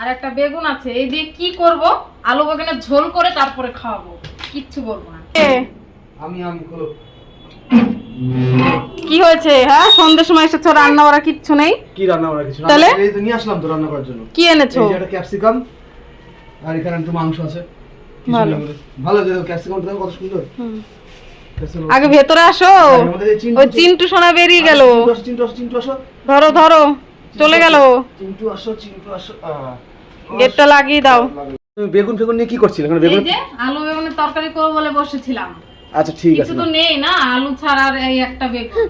আর একটা বেগুন আছে এই দিয়ে কি করব? আলু বেগুনের ঝোল করে তারপরে খাওয়াবো কিচ্ছু বলব না। আমি আমি খোলো। কি হয়েছে? হ্যাঁ সন্ধ্যের সময় এসেছ রান্না করা কিচ্ছু নেই? কি রান্না করা কিছু তাহলে? এই তো নিয়ে আসলাম তো রান্না করার জন্য। কি এনেছো? এই যে একটা ক্যাপসিকাম আর এখানে একটু মাংস আছে। ভালো। ভালো যে ক্যাপসিকামটা দেখো কত সুন্দর। হুম। ক্যাপসিকাম আগে ভেতরে আসো। ওই চিন্টু সোনা বেরিয়ে গেল। চিন্টু আসো, চিন্টু আসো ধরো ধরো। চলে গেল। চিন্টু আসো চিন্টু আসো। গেটটা লাগিয়ে দাও। তুমি বেগুন ফেগুন নিয়ে কি করছিলে? এখানে এই বেগুন যে আলু বেগুনের তরকারি করব বলে বসেছিলাম। আচ্ছা ঠিক আছে। কিছু তো নেই না আলু ছাড়া আর এই একটা বেগুন।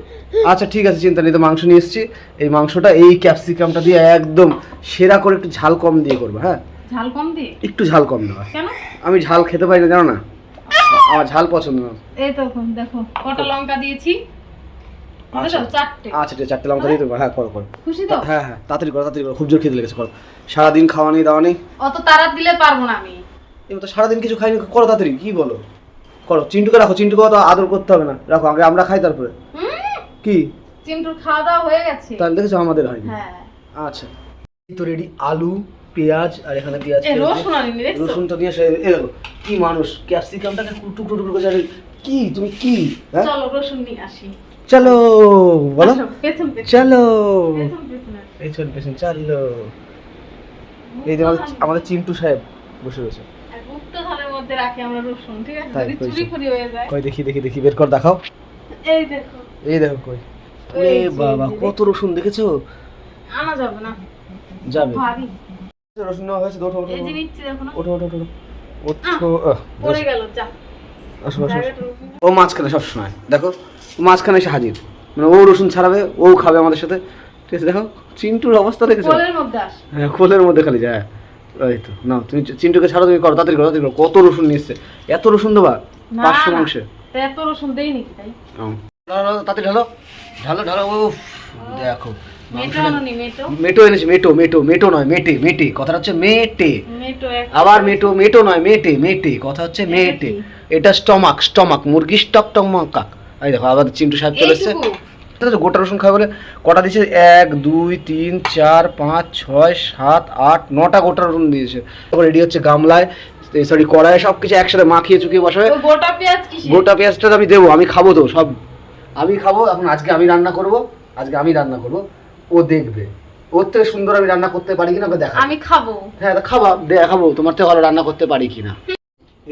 আচ্ছা ঠিক আছে চিন্তা নেই তো মাংস নিয়ে এসেছি। এই মাংসটা এই ক্যাপসিকামটা দিয়ে একদম সেরা করে একটু ঝাল কম দিয়ে করব হ্যাঁ? ঝাল কম দিয়ে? একটু ঝাল কম দেওয়া কেন? আমি ঝাল খেতে পারি না জানো না? আমার ঝাল পছন্দ না। এই তো দেখো কটা লঙ্কা দিয়েছি? আচ্ছা। চারটে। আচ্ছা চারটে লঙ্কা দিয়ে দেবো। হ্যাঁ করো করো। হ্যাঁ হ্যাঁ তাড়াতাড়ি করো তাড়াতাড়ি করো। খুব জোর খেতে লেগেছে করো। সারাদিন খাওয়া নেই দাওয়া নেই। অত তারা দিলে পারব না আমি। এবার তো সারাদিন কিছু খাইনি করো তাড়াতাড়ি কি বলো? করো চিন্টুকে রাখো চিন্টুকে তো আদর করতে হবে না। রাখো আগে আমরা খাই তারপরে। কি? চিন্টুর খাওয়া দাওয়া হয়ে গেছে। তাহলে দেখেছ আমাদের হয়নি। হ্যাঁ। আচ্ছা। তো রেডি আলু পেঁয়াজ আর এখানে পেঁয়াজ রসুন আনিনি দেখছ? রসুনটা নিয়ে এসে দেখো কি মানুষ ক্যাপসিকামটাকে টুকরো টুকরো করে কি তুমি কি হ্যাঁ? চলো রসুন নিয়ে আসি। চলো বলো। চলো। পেছন পেছনে। চলো। এই যে আমাদের চিন্টু সাহেব বসে রয়েছে। আর গুপ্ত ধানের মধ্যে রাখি আমরা রসুন ঠিক আছে? তাই, যদি কইছো। চুরি ফুরি হয়ে যায়। কই দেখি দেখি দেখি বের কর দেখাও। এই দেখো। এই দেখো কই। বাবা কত রসুন দেখেছ? আনা যাবে না। যাবে। রসুন নেওয়া হয়েছে ওঠো ওঠো এই যে নিচ্ছি দেখো না। ওঠো ওঠো ওঠো ওঠো। আহ, পড়ে গেল যা। আসো আসো আসো। জায়গাটা রসুন। ও মাঝখানে সবসময়। দেখো। মাঝখানে এসে হাজির। মানে ও রসুন ছাড়াবে ও খাবে আমাদের সাথে। ঠিক আছে দেখো চিন্টুর অবস্থা দেখেছ? হ্যাঁ খোলের মধ্যে খালি যায়। এই তো না তুমি চিন্টুকে ছাড়ো তুমি করো তাড়াতাড়ি করো তাড়াতাড়ি করো। কত রসুন এসছে? এত রসুন দেবা? পাঁচশো। মাংসে। এত রসুন দেই নাকি তাই? তাড়াতাড়ি ঢালো। ঢালো ঢালো ও দেখো। মেটো আনুনি মেটো? মেটো মেটো নয় মেটে মেটে। কথাটা হচ্ছে মেটে। আবার মেটো মেটো নয় মেটে মেটে। কথা হচ্ছে মেটে। এটা স্টমাক স্টমাক মুরগি স্টক টমাক এই দেখো আবার চিন্টু সাহেব চলে এসছে। গোটা রসুন খাবে বলে কটা দিয়েছে? এক দুই তিন চার পাঁচ ছয় সাত আট নটা গোটা রসুন দিয়েছে। তারপর রেডি হচ্ছে গামলায়। সরি কড়াইয়ে সব কিছু একসাথে মাখিয়ে চুকিয়ে বসাবে। গোটা পেঁয়াজ গোটা পেঁয়াজটা তো আমি দেবো আমি খাব তো সব। আমি খাব এখন আজকে আমি রান্না করব আজকে আমি রান্না করব। ও দেখবে। ওর থেকে সুন্দর আমি রান্না করতে পারি কিনা ওকে দেখা আমি খাব। হ্যাঁ তা খাবা দেখাবো তোমার থেকে ভালো রান্না করতে পারি কিনা।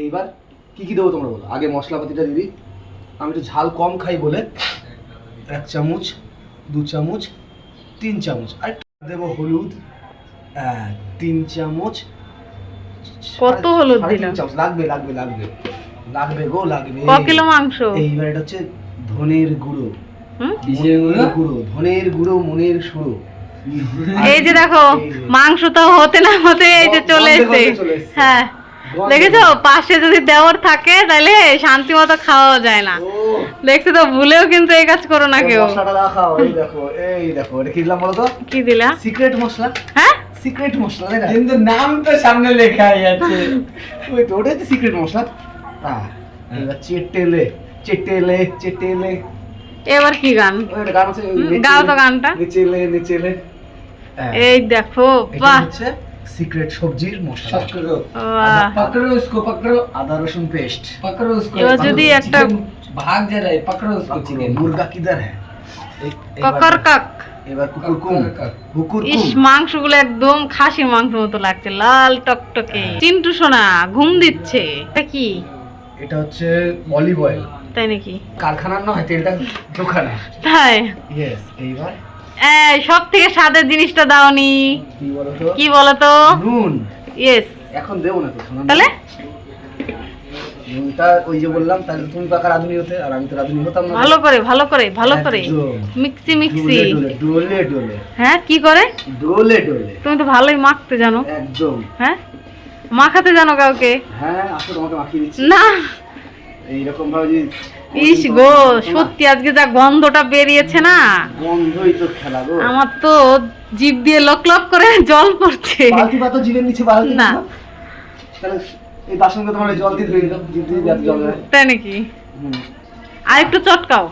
এইবার কি কি দেবো তোমরা বলো? আগে মশলাপাতিটা দিবি আমি একটু ঝাল কম খাই বলে এক চামচ দু চামচ তিন চামচ। আর দেবো হলুদ তিন চামচ কত হলুদ তিন চামচ। লাগবে লাগবে লাগবে লাগবে। গো লাগবে। ক কিলো মাংস? এইবার এটা হচ্ছে ধনের গুঁড়ো। গুঁড়ো? ধনের গুঁড়ো মনের সুড়ো। এই যে দেখো মাংস তো হতে না হতে এই যে চলে এসে। হ্যাঁ। দেখেছ? পাশে যদি দেওয়ার থাকে তাহলে শান্তি মতো খাওয়া যায় না। দেখছ তো ভুলেও কিন্তু এই কাজ করো না কেউ। এই দেখো এই দেখো এটা কি দিলাম বলো তো কি দিলা? সিক্রেট মশলা? হ্যাঁ? সিক্রেট মশলা তাই না? কিন্তু নাম তো সামনে লেখাই আছে। ওই তো সিক্রেট মশলা। এবার চেটেলে চেটেলে চেটেলে। এবার কি গান? গান আছে গাও তো গানটা। নেচেলে নেচেলে। হ্যাঁ, এই দেখো বাহ। সিক্রেট সবজির মশলা। আদা রসুন পেস্ট। যদি একটা ভাগ রে মুরগা কিদার হ্যায় ককর এবার মাংসগুলো একদম খাসি মাংস মতো লাগছে লাল টকটকে। হ্যাঁ। চিন্টু সোনা ঘুম দিচ্ছে। এটা কি? এটা হচ্ছে অলিভ অয়েল তাই নাকি? কারখানার নয় তেলটা দোকানে তাই? ইয়েস এইবার সব থেকে স্বাদের জিনিসটা দাওনি। কি বলতো? নুন। ইয়েস এখন দেবো না তো তাহলে? নুনটা ওই যে বললাম তাহলে তুমি পাকা রাঁধুনি হতে আর আমি তো রাঁধুনি হতাম না। ভালো করে ভালো করে ভালো করে। Mixie mixie. ডোলে ডোলে হ্যাঁ কি করে? ডোলে ডোলে। তুমি তো ভালোই মাখতে জানো। একদম। হ্যাঁ? মাখাতে জানো কাউকে? হ্যাঁ আসো তোমাকে মাখিয়ে দিচ্ছি। না। এইরকম ভাবে যে ইস গো সত্যি আজকে যা গন্ধটা বেরিয়েছে না। গন্ধই তো খেলা গো। আমার তো জিভ দিয়ে লক লক করে জল পড়ছে। বালতি পাতো জীবের নিচে বালতি না। তাহলে এই বাসনকে তোমার জল দিয়ে ধুয়ে জিভ দিয়ে যাতে জল তাই নাকি? আর একটু চটকাও।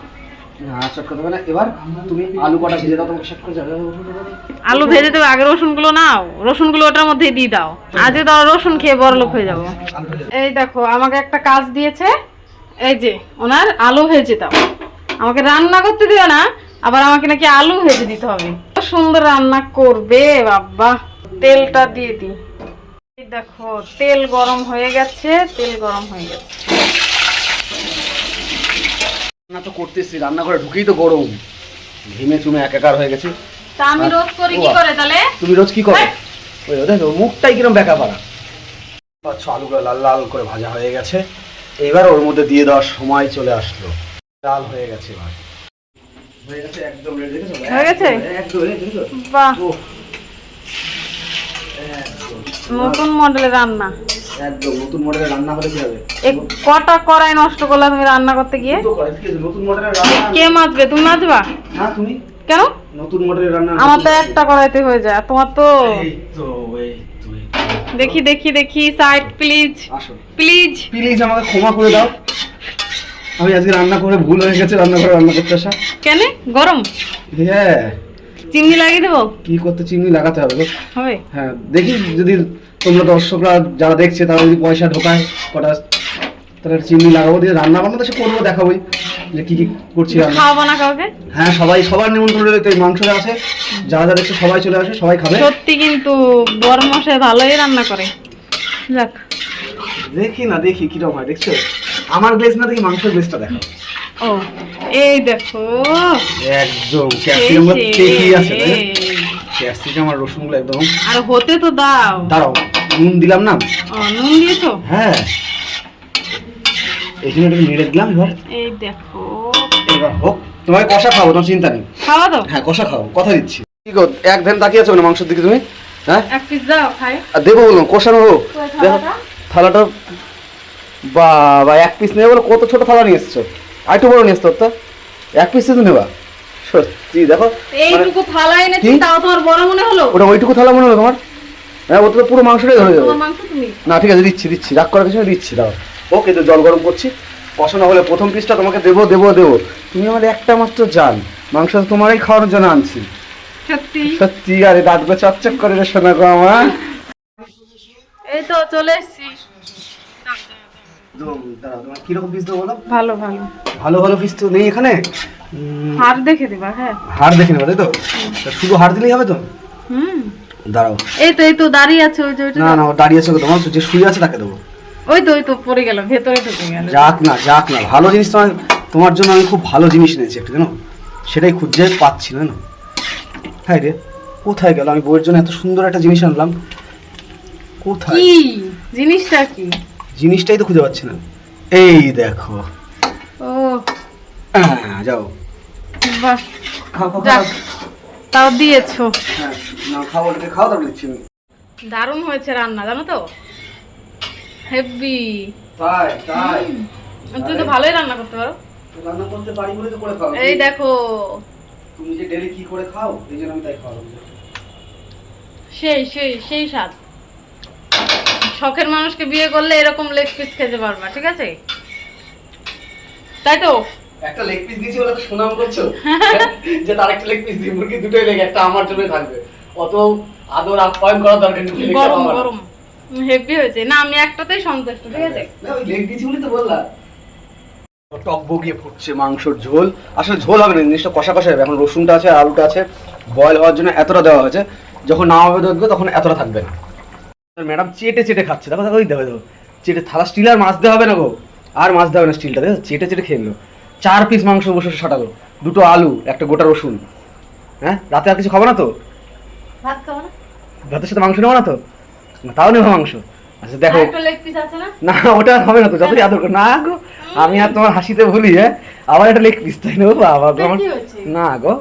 না চটকা দেবে না। এবার তুমি আলু কটা ভেজে দাও তোমাকে সেট করে যাবে আলু ভেজে দেবে আগে রসুনগুলো নাও। রসুনগুলো ওটার মধ্যে দিয়ে দাও। আজকে তো রসুন খেয়ে বড় লোক হয়ে যাব। এই দেখো আমাকে একটা কাজ দিয়েছে। এই যে ওনার আলু ভেজে দাও। আমাকে রান্না করতে দিও না আবার আমাকে নাকি আলু ভেজে দিতে হবে। সুন্দর রান্না করবে বাবা। তেলটা দিয়ে দিই। দেখো তেল গরম হয়ে গেছে তেল গরম হয়ে গেছে। রান্না তো করতেছি রান্না করে ঢুকেই তো গরম। ঘিমে চুমে একাকার হয়ে গেছে। তা আমি রোজ করি কি করে তাহলে? তুমি রোজ কি করো? ওই দেখো মুখটাই কিরম বেকা পারা আলুগুলো লাল লাল করে ভাজা হয়ে গেছে। এবার ওর মধ্যে দিয়ে দেওয়ার সময় চলে আসলো। লাল হয়ে গেছে এবার। হয়ে গেছে একদম রেডি দেখেছ? হয়ে গেছে? একদম দেখেছ? বাহ। নতুন মডেলের রান্না। একদম নতুন মডেলের রান্না হলে কি হবে? কটা কড়াই নষ্ট করলা তুমি রান্না করতে গিয়ে? তো করে, কি নতুন মডেলের রান্না কে মাজবে? তুমি মাজবা? হ্যাঁ তুমি। কেন? নতুন মডেলের রান্না আমার তো একটা কড়াইতে হয়ে যায়। তোমার তো এই তো এই তো দেখি দেখি দেখি সাইড প্লিজ প্লিজ প্লিজ আমাকে ক্ষমা করে দাও। আমি আজকে রান্না করে ভুল হয়ে গেছে রান্না করে রান্না করতে আসা। কেন? গরম? হ্যাঁ। চিনি লাগিয়ে দেবো? কি করতে চিনি লাগাতে হবে হবে। হ্যাঁ দেখি যদি তোমরা দর্শকরা যারা দেখছে তারা যদি পয়সা ঢোকায় কটা তাহলে চিনি লাগাবো দিয়ে রান্না বান্না তো সে করব দেখাবোই। যে কি কি করছি খাওয়াবো না কাউকে? হ্যাঁ সবাই সবার নিমন্ত্রণ এই মাংসটা আছে যারা যারা দেখছে সবাই চলে আসে সবাই খাবে। সত্যি কিন্তু বড় মশাই ভালোই রান্না করে। যাক। দেখি না দেখি কীরকম হয় দেখছ? আমার গ্লেজ না দেখি মাংসের গ্লেজটা দেখো ও এই দেখো। একদম ক্যাপসিকাম। ঠিকই আছে ক্যাপসিকাম আর রসুনগুলো একদম। আর হতে তো দাও। দাঁড়াও নুন দিলাম না? ও নুন দিয়েছ? হ্যাঁ। এই জন্য এটাকে নেড়ে দিলাম এবার এই দেখো। এবার হোক তোমাকে কষা খাব তোমার চিন্তা নেই। খাওয়া দাও। হ্যাঁ কষা খাও কথা দিচ্ছি। কি গো এক ধ্যান তাকিয়ে আছো না মাংসের দিকে তুমি? হ্যাঁ? এক পিস দাও খাই। আর দেবো বললাম কষানো হোক। দেখো থালাটা? বাবা এক পিস নেবে বলে কত ছোট থালা নিয়ে এসছো? আর একটু বড় নিয়ে এসছো তো। এক পিস তো নেবা। সত্যি দেখো মানে এইটুকু থালা এনেছি তাও তোমার বড় মনে হলো? ওটা ওইটুকু থালা মনে হলো তোমার? হ্যাঁ ওটা তো পুরো মাংসটাই ধরে যাবে। না ঠিক আছে দিচ্ছি দিচ্ছি। রাগ করার কিছু দিচ্ছি দাও। ওকে তো জল গরম করছি। কষানো হলে প্রথম পিসটা তোমাকে দেবো দেবো দেবো। তুমি আমার একটা মাত্র জান মাংস তোমারই খাওয়ানোর জন্য আনছি। সত্যি? সত্যি আরে দাঁতগুলো চকচক করে রে শোনা গো আমার। এই তো চলে এসছি। কীরকম পিস দেবো ভালো ভালো। ভালো ভালো পিস তো নেই এখানে? উম, দেখে দিবা হ্যাঁ। হাড় দেখে নেব তাই তো? শুধু হাড় দিলেই হবে তো? হুম। দাঁড়াও। এই তো এই তো দাঁড়িয়ে আছে ওই যে না না দাঁড়িয়ে আছে তোমার যে শুয়ে আছে তাকে দেবো। ওই তো ওই তো পড়ে গেল ভেতরে ঢুকে গেল যাক না যাক না ভালো জিনিস তোমার তোমার জন্য আমি খুব ভালো জিনিস এনেছি একটা জানো? সেটাই খুঁজে পাচ্ছি না জানো? হ্যাঁ রে কোথায় গেল? আমি বইয়ের জন্য এত সুন্দর একটা জিনিস আনলাম। কোথায়? কি? জিনিসটা কি? জিনিসটাই তো খুঁজে পাচ্ছি না। এই দেখো। ও। হ্যাঁ, যাও। বাহ খাও খাও তাও দিয়েছ। হ্যাঁ না খাও ওটাকে খাও তারপরে দিচ্ছি দারুণ হয়েছে রান্না জানো তো? হেভি তাই তাই। তুই তো ভালোই রান্না করতে পারো। রান্না করতে পারি বলে তো করে খাও। এই দেখো। তুমি যে ডেলি কি করে খাও এই জন্য আমি তাই খাওয়ালাম। সেই সেই সেই স্বাদ। শখের মানুষকে বিয়ে করলে এরকম লেগ পিস খেতে পারবা ঠিক আছে? তাই তো? একটা লেগ পিস দিয়েছি বলে সুনাম করছ? যে তার একটা লেগ পিস দিই মুরগি দুটোই লেগ একটা আমার জন্যই থাকবে। অত আদর আপ্যায়ন করা দরকার নেই। গরম গরম। হেভি হয়েছে। না আমি একটাতেই সন্তুষ্ট ঠিক আছে? না, লেগ দিয়েছি বলে তো বললাম। টক বগিয়ে ফুটছে মাংসর ঝোল। আসলে ঝোল হবে না জিনিসটা কষা কষা হবে। এখন রসুনটা আছে আলুটা আছে বয়েল হওয়ার জন্য এতটা দেওয়া হয়েছে। যখন নামাবে হবে দেখবে তখন এতটা থাকবে না। ম্যাডাম চেটে চেটে খাচ্ছে। দেখো দেখো ওই দেখো দেখো। চেটে থালা স্টিল আর মাছ দেওয়া হবে না গো। আর মাছ দেওয়া হবে না স্টিলটা দেখো চেটে চেটে খেয়ে নিলো। চার পিস মাংস বসে সাটালো। দুটো আলু একটা গোটা রসুন। হ্যাঁ? রাতে আর কিছু খাব না তো? ভাত খাব না। ভাতের সাথে মাংস নেব না তো? না, তাও নেব মাংস। আচ্ছা দেখো। না? ওটা হবে না তো যতই আদর করো। না গো আমি আর তোমার হাসিতে ভুলি হ্যাঁ? আবার একটা লেগ পিস তাই নেব বাবা? না গো।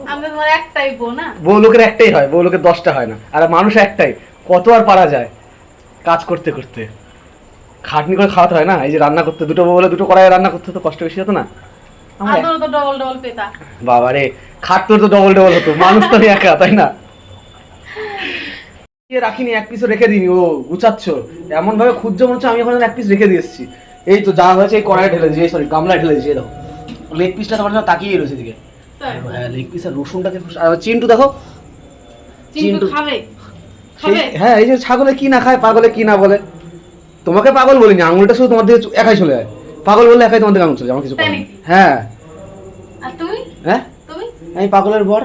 একটাই বউ না? বউ লোকের একটাই হয় বউ লোকের দশটা হয় না। আর মানুষ একটাই কত আর পারা যায় কাজ করতে করতে। খাটনি করে খাওয়াতে হয় না এই যে রান্না করতে দুটো বউ হলে দুটো কড়াই রান্না করতে তো কষ্ট বেশি হতো না। বাবা রে খাটতোর তো ডবল ডবল হতো মানুষ তো একা তাই না? রাখিনি এক পিসও রেখে দিইনি ও গুছাচ্ছ। এমন ভাবে খুঁজছো মনে হচ্ছে আমি এখন এক পিস রেখে দিয়ে এসেছি। এই তো যা হয়েছে এই কড়াই ঢেলে দিয়েছি সরি গামলায় ঢেলে দিয়েছি দেখো। লেগ পিসটা তোমার জন্য তাকিয়ে রয়েছে দিকে হ্যাঁ লেগ পিস আর রসুনটাকে চিন্টু দেখো। চিন্টু খাবে। খাবে? হ্যাঁ এই যে ছাগলে কি না খায় পাগলে কি না বলে। তোমাকে পাগল বলিনি আঙুলটা শুধু তোমার দিকে একাই চলে যায়। পাগল বললে একাই তোমার দিকে আঙুল চলে যায় আমার কিছু? হ্যাঁ। আর তুমি? হ্যাঁ? তুমি? আমি পাগলের বর।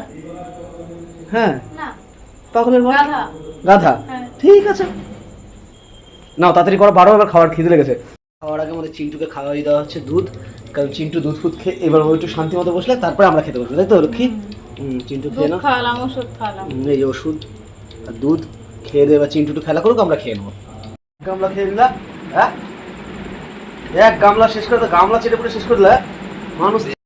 হ্যাঁ। না। পাগলের বর গাধা। গাধা? হ্যাঁ। ঠিক আছে। নাও তাড়াতাড়ি করো বারো এবার খাবার খিদে লেগেছে। খাওয়ার আগে আমাদের চিন্টুকে খাওয়াই দেওয়া হচ্ছে দুধ কারণ চিন্টু দুধ ফুদ খেয়ে এবার ও একটু শান্তি মতো বসলে তারপরে আমরা খেতে বসবো তাই তো লক্ষ্মী? হুম, চিন্টু খেয়ে নাও। খাওয়ালাম ওষুধ খাওয়ালাম। এই যে ওষুধ আর দুধ খেয়ে দিয়ে এবার চিন্টু একটু খেলা করুক আমরা খেয়ে নেব। গামলা খেয়ে দিলা হ্যাঁ? এক গামলা শেষ করে গামলা চেটে পুরো শেষ করে দিলা মানুষ